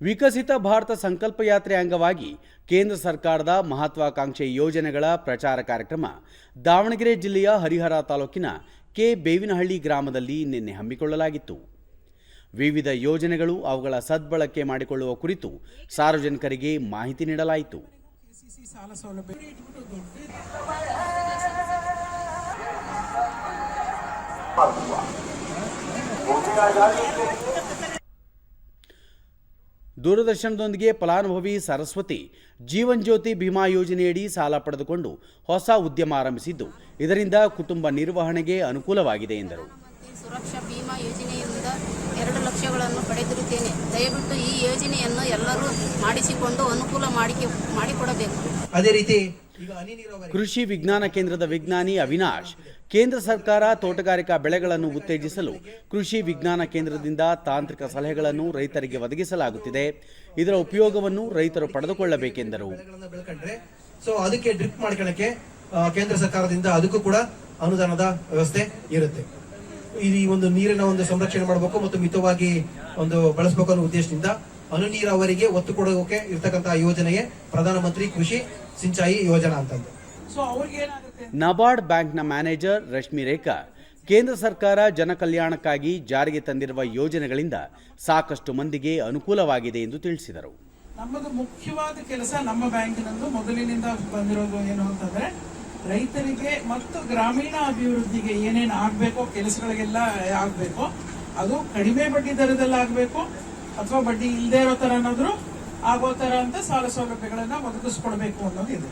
ವಿಕಸಿತ ಭಾರತ ಸಂಕಲ್ಪ ಯಾತ್ರೆ ಅಂಗವಾಗಿ ಕೇಂದ್ರ ಸರ್ಕಾರದ ಮಹತ್ವಾಕಾಂಕ್ಷೆ ಯೋಜನೆಗಳ ಪ್ರಚಾರ ಕಾರ್ಯಕ್ರಮ ದಾವಣಗೆರೆ ಜಿಲ್ಲೆಯ ಹರಿಹರ ತಾಲೂಕಿನ ಕೆ ಬೇವಿನಹಳ್ಳಿ ಗ್ರಾಮದಲ್ಲಿ ನಿನ್ನೆ ಹಮ್ಮಿಕೊಳ್ಳಲಾಗಿತ್ತು. ವಿವಿಧ ಯೋಜನೆಗಳು ಅವುಗಳ ಸದ್ಬಳಕೆ ಮಾಡಿಕೊಳ್ಳುವ ಕುರಿತು ಸಾರ್ವಜನಿಕರಿಗೆ ಮಾಹಿತಿ ನೀಡಲಾಯಿತು. ದೂರದರ್ಶನದೊಂದಿಗೆ ಫಲಾನುಭವಿ ಸರಸ್ವತಿ ಜೀವನ್ ಜ್ಯೋತಿ ಭೀಮಾ ಯೋಜನೆಯಡಿ ಸಾಲ ಪಡೆದುಕೊಂಡು ಹೊಸ ಉದ್ಯಮ ಆರಂಭಿಸಿದ್ದು. ಇದರಿಂದ ಕುಟುಂಬ ನಿರ್ವಹಣೆಗೆ ಅನುಕೂಲವಾಗಿದೆ ಎಂದರು. ಸುರಕ್ಷಾ ಬಿಮಾ ಯೋಜನೆಯಿಂದ ಎರಡು ಲಕ್ಷಗಳನ್ನು ಪಡೆದಿರುತ್ತೇನೆ. ದಯವಿಟ್ಟು ಈ ಯೋಜನೆಯನ್ನು ಎಲ್ಲರೂ ಮಾಡಿಸಿಕೊಂಡು ಅನುಕೂಲ ಮಾಡಿಕೆ ಮಾಡಿಕೊಡಬೇಕು. ಅದೇ ರೀತಿ ಕೃಷಿ ವಿಜ್ಞಾನ ಕೇಂದ್ರದ ವಿಜ್ಞಾನಿ ಅವಿನಾಶ್ ಕೇಂದ್ರ ಸರ್ಕಾರ ತೋಟಗಾರಿಕಾ ಬೆಳೆಗಳನ್ನು ಉತ್ತೇಜಿಸಲು ಕೃಷಿ ವಿಜ್ಞಾನ ಕೇಂದ್ರದಿಂದ ತಾಂತ್ರಿಕ ಸಲಹೆಗಳನ್ನು ರೈತರಿಗೆ ಒದಗಿಸಲಾಗುತ್ತಿದೆ. ಇದರ ಉಪಯೋಗವನ್ನು ರೈತರು ಪಡೆದುಕೊಳ್ಳಬೇಕೆಂದರು. ಸೊ ಅದಕ್ಕೆ ಡ್ರಿಪ್ ಮಾಡ್ಕೊಳಕ್ಕೆ ಕೇಂದ್ರ ಸರ್ಕಾರದಿಂದ ಅದಕ್ಕೂ ಕೂಡ ಅನುದಾನದ ವ್ಯವಸ್ಥೆ ಇರುತ್ತೆ. ಈ ಒಂದು ನೀರಿನ ಒಂದು ಸಂರಕ್ಷಣೆ ಮಾಡಬೇಕು ಮತ್ತು ಮಿತವಾಗಿ ಒಂದು ಬಳಸಬೇಕು ಅನ್ನೋ ಉದ್ದೇಶದಿಂದ ಅನು ನೀರಾವರಿಗೆ ಒತ್ತು ಕೊಡೋಕೆ ಇರ್ತಕ್ಕಂತಹ ಯೋಜನೆಗೆ ಪ್ರಧಾನಮಂತ್ರಿ ಕೃಷಿ ಸಿಂಚಾಯಿ ಯೋಜನಾ ಅಂತಂದು ಸೊ ಅವ್ರಿಗೆ ಏನಾಗುತ್ತೆ ನಬಾರ್ಡ್ ಬ್ಯಾಂಕ್ನ ಮ್ಯಾನೇಜರ್ ರಶ್ಮಿ ರೇಖಾ ಕೇಂದ್ರ ಸರ್ಕಾರ ಜನಕಲ್ಯಾಣಕ್ಕಾಗಿ ಜಾರಿಗೆ ತಂದಿರುವ ಯೋಜನೆಗಳಿಂದ ಸಾಕಷ್ಟು ಮಂದಿಗೆ ಅನುಕೂಲವಾಗಿದೆ ಎಂದು ತಿಳಿಸಿದರು. ನಮ್ಮದು ಮುಖ್ಯವಾದ ಕೆಲಸ ನಮ್ಮ ಬ್ಯಾಂಕಿನಂದು ಮೊದಲಿನಿಂದ ಬಂದಿರೋದು ಏನು ಅಂತಂದ್ರೆ ರೈತರಿಗೆ ಮತ್ತು ಗ್ರಾಮೀಣ ಅಭಿವೃದ್ಧಿಗೆ ಏನೇನು ಆಗಬೇಕೋ ಕೆಲಸಗಳಿಗೆಲ್ಲ ಆಗಬೇಕು. ಅದು ಕಡಿಮೆ ಬಡ್ಡಿ ದರದಲ್ಲಿ ಆಗಬೇಕು ಅಥವಾ ಬಡ್ಡಿ ಇಲ್ಲದೆ ಇರೋ ತರ ಏನಾದ್ರು ಆಗೋ ತರ ಅಂತ ಸಾಲ ಸೌಲಭ್ಯಗಳನ್ನ ಒದಗಿಸ್ಕೊಡ್ಬೇಕು ಅನ್ನೋದು ಇದೆ.